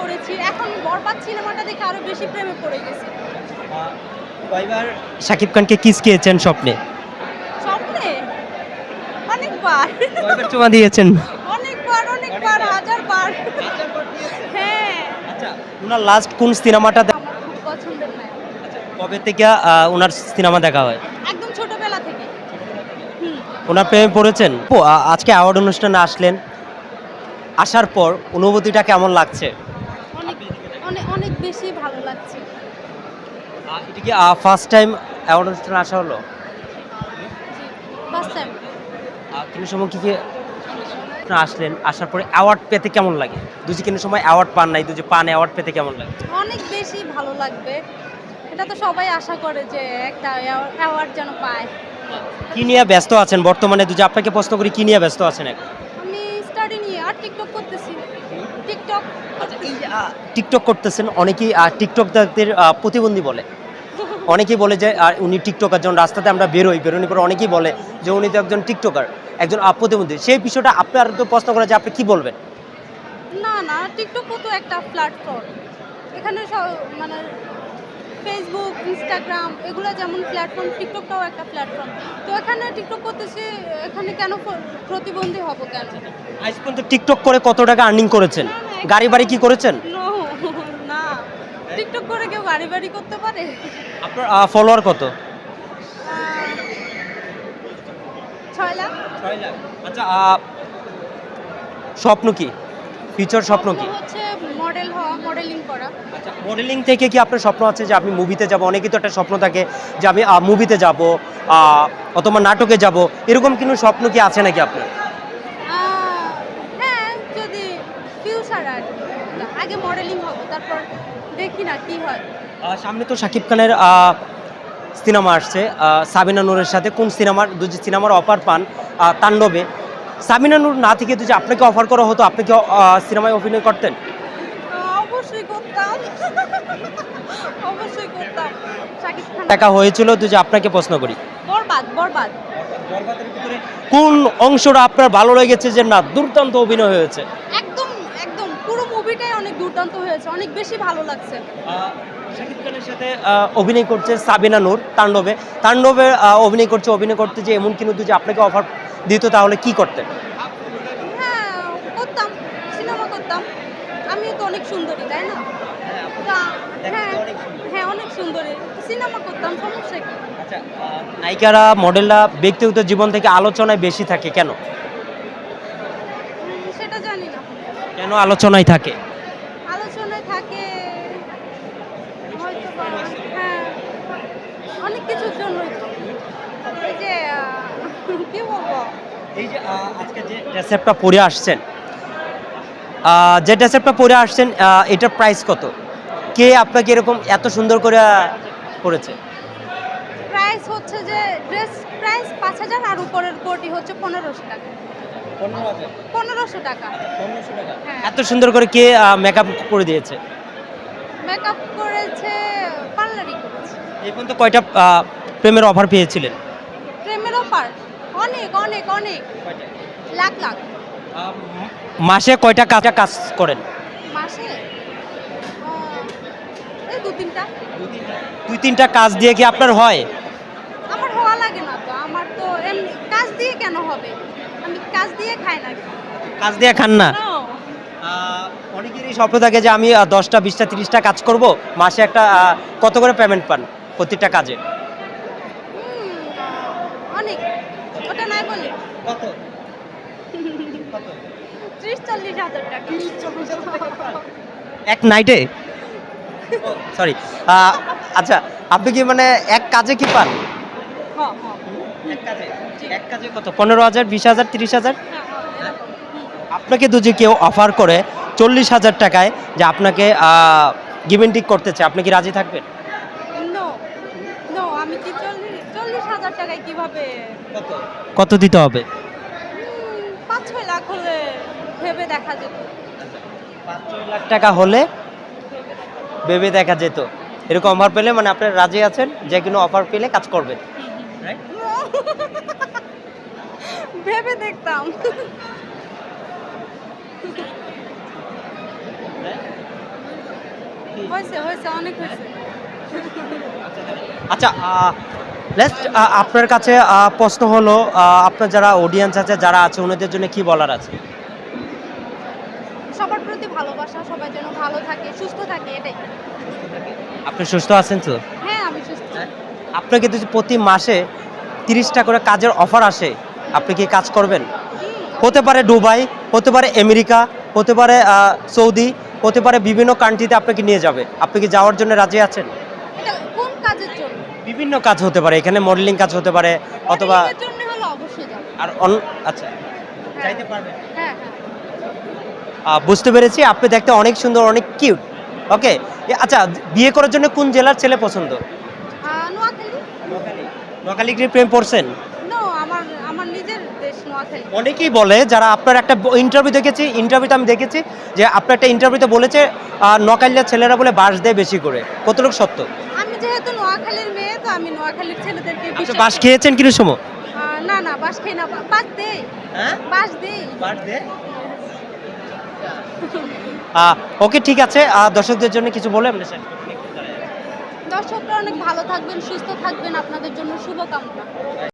পড়েছি এখন বরবাদ সিনেমাটা দেখে আরও বেশি প্রেমে পড়ে গেছি। কয়বার শাকিব খানকে কিস খেয়েছেন স্বপ্নে? স্বপ্নে? অনেকবার। কয়বার চুমা দিয়েছেন? অনেকবার অনেকবার হাজার বার হ্যাঁ। আচ্ছা ওনার লাস্ট কোন সিনেমাটা খুব পছন্দের নায়ক। কবে থেকে ওনার সিনেমা দেখা হয়? একদম ছোটবেলা থেকে। ওনার প্রেমে পড়েছেন? ও, আজকে অ্যাওয়ার্ড অনুষ্ঠানে আসলেন। আসার পর অনুভূতিটা কেমন লাগছে? অনেক অনেক বেশি ভালো লাগছে। এটা কি ফার্স্ট টাইম অ্যাওয়ার্ড অনুষ্ঠানে আসা হলো? ফার্স্ট টাইম কোনো সময় কি কি আসলেন? আসার পরে অ্যাওয়ার্ড পেতে কেমন লাগে? দুজি কোনো সময় অ্যাওয়ার্ড পান নাই দুজি পান অ্যাওয়ার্ড পেতে কেমন লাগে? অনেক বেশি ভালো লাগবে। এটা তো সবাই আশা করে যে একটা অ্যাওয়ার্ড যেন পায়। কি নিয়ে ব্যস্ত আছেন? বর্তমানে দুজি আপনাকে প্রশ্ন করি কি নিয়ে ব্যস্ত আছেন এখন? আমি স্টাডি নিয়ে আর টিকটক করতেছি টিকটক আচ্ছা এই যে টিকটক করতেছেন অনেকেই টিকটকদের প্রতিবন্ধী বলে। অনেকেই বলে যে আর উনি টিকটকার যখন রাস্তাতে আমরা বেরোই বেরোনোর পর অনেকেই বলে যে উনি তো একজন টিকটকার একজন প্রতিবন্ধী। সেই বিষয়টা আপনার তো প্রশ্ন করা যে আপনি কি বলবেন? না না টিকটকও তো একটা প্ল্যাটফর্ম এখানে সব মানে ফেসবুক ইনস্টাগ্রাম এগুলো যেমন প্ল্যাটফর্ম টিকটকটাও একটা প্ল্যাটফর্ম তো এখানে টিকটক করতেছি এখানে কেন প্রতিবন্ধী হব কেন? আজ পর্যন্ত টিকটক করে কত টাকা আর্নিং করেছেন? গাড়ি বাড়ি কি করেছেন? না টিকটক করে কেউ বাড়ি বাড়ি করতে পারে? আপনার ফলোয়ার কত? আহ, ছয় লাখ। আচ্ছা স্বপ্ন কি? ফিউচার স্বপ্ন কি? হচ্ছে মডেল হওয়া মডেলিং করা। আচ্ছা মডেলিং থেকে কি আপনার স্বপ্ন আছে যে আপনি মুভিতে যাব? অনেকেই তো একটা স্বপ্ন থাকে যে আমি মুভিতে যাব অথবা নাটকে যাব। এরকম কোনো স্বপ্ন কি আছে নাকি আপনার আহ, হ্যাঁ যদি ফিউচার আর কি। আগে মডেলিং হব তারপর দেখি না কি হয়। সামনে তো শাকিব খানের সিনেমা আসছে। সাবিনা নূরের সাথে কোন সিনেমার যদি সিনেমার অফার পান তাণ্ডবে। সাবিনা নূর না থেকে যদি আপনাকে অফার করা হতো আপনি কি সিনেমায় অভিনয় করতেন? অবশ্যই করতাম। অবশ্যই করতাম। শাকিব খান দেখা হয়েছিল যদি আপনাকে প্রশ্ন করি। বরবাদ বরবাদ। কোন অংশটা আপনার ভালো লেগেছে যে না দুর্দান্ত অভিনয় হয়েছে? মুভিটাই অনেক দুর্দান্ত হয়েছে অনেক বেশি ভালো লাগছে। শাকিব খানের সাথে অভিনয় করছে সাবিনা নূর তাণ্ডবে। তাণ্ডবে অভিনয় করছে অভিনয় করতে যে এমন কিন্তু যদি আপনাকে অফার দিত তাহলে কি করতেন? হ্যাঁ করতাম সিনেমা করতাম। আমিও তো অনেক সুন্দরী তাই না? হ্যাঁ হ্যাঁ অনেক সুন্দরী। সিনেমা করতাম সমস্যা কি? নায়িকারা মডেলরা ব্যক্তিগত জীবন থেকে আলোচনায় বেশি থাকে কেন? কেন আলোচনায় থাকে? আলোচনায় থাকে হ্যাঁ অনেক কিছুর জন্যই তো। এই যে কি বলব? এই যে আজকে যে ড্রেসঅ্যাপটা পরে আসছেন যে ড্রেসঅ্যাপটা পরে আসছেন এটার প্রাইস কত? কে আপনাকে এরকম এত সুন্দর করে করেছে? প্রাইস হচ্ছে যে ড্রেস প্রাইস পাঁচ হাজার আর উপরের কোটি হচ্ছে পনেরোশো টাকা। পনেরোশো টাকা। হ্যাঁ। এত সুন্দর করে কে মেকআপ করে দিয়েছে? মেকআপ করেছে পার্লারই করেছে। এই পর্যন্ত কয়টা প্রেমের অফার পেয়েছিলেন? প্রেমের অফার অনেক অনেক অনেক। লাখ লাখ। মাসে কয়টা কাজ কাজ করেন? মাসে? দু তিনটা। দুই তিনটা কাজ দিয়ে কি আপনার হয়? আমার হওয়া লাগে না তো। আমার তো এমনি কাজ দিয়ে কেন হবে? কাজ দিয়ে খাই না। কাজ দিয়ে খান না? অনেকেরই স্বপ্ন থাকে যে আমি দশটা বিশটা তিরিশটা কাজ করব মাসে একটা কত করে পেমেন্ট পান প্রত্যেকটা কাজে? অনেক। ওটা নাই বলি। কত? ত্রিশ চল্লিশ হাজার টাকা। এক নাইটে সরি আচ্ছা আপনি কি মানে এক কাজে কি পান। এক কাজে? কত? পনেরো হাজার বিশ হাজার তিরিশ হাজার। আপনাকে যদি কেউ অফার করে চল্লিশ হাজার টাকায় যে আপনাকে গিভেন টিক করতে চায় আপনি কি রাজি থাকবেন? কত? দিতে হবে? লাখ হলে ভেবে দেখা যেত। লাখ টাকা হলে ভেবে দেখা যেত। এরকম অফার পেলে মানে আপনি রাজি আছেন? যে কোনো অফার পেলে কাজ করবেন। ভেবে দেখতাম। হয়েছে হয়েছে অনেক হয়েছে। আচ্ছা নেক্সট আপনার কাছে প্রশ্ন হলো আপনার যারা অডিয়েন্স আছে যারা আছে ওনাদের জন্য কি বলার আছে? সবার প্রতি ভালোবাসা সবাই যেন ভালো থাকে সুস্থ থাকে এটাই। আপনি সুস্থ আছেন তো? হ্যাঁ আমি সুস্থ। আপনাকে প্রতি মাসে তিরিশটা করে কাজের অফার আসে। আপনি কি কাজ করবেন? হতে পারে দুবাই হতে পারে আমেরিকা হতে পারে সৌদি হতে পারে বিভিন্ন কান্ট্রিতে আপনাকে নিয়ে যাবে। আপনি কি যাওয়ার জন্য রাজি আছেন? বিভিন্ন কাজ হতে পারে এখানে মডেলিং কাজ হতে পারে অথবা আর অন আচ্ছা। চাইতে পারবেন। হ্যাঁ হ্যাঁ। বুঝতে পেরেছি আপনি দেখতে অনেক সুন্দর অনেক কিউট ওকে আচ্ছা বিয়ে করার জন্য কোন জেলার ছেলে পছন্দ? নোয়াখালী কি প্রেম পড়ছেন? অনেকেই বলে যারা আপনার একটা ইন্টারভিউ দেখেছি ইন্টারভিউতে আমি দেখেছি যে আপনার একটা ইন্টারভিউতে বলেছে নোয়াখালীর ছেলেরা বলে বাস দেয় বেশি করে। কতটুকু সত্য? আমি যেহেতু নোয়াখালীর মেয়ে তো আমি নোয়াখালীর ছেলেদেরকে আচ্ছা বাস খেয়েছেন কিরু সময় না না বাস খাই না বাস দেই। হ্যাঁ? বাস দেই। ওকে ঠিক আছে। দর্শকদের জন্য কিছু বলে শেষ করি। দর্শকরা অনেক ভালো থাকবেন সুস্থ থাকবেন। আপনাদের জন্য শুভকামনা।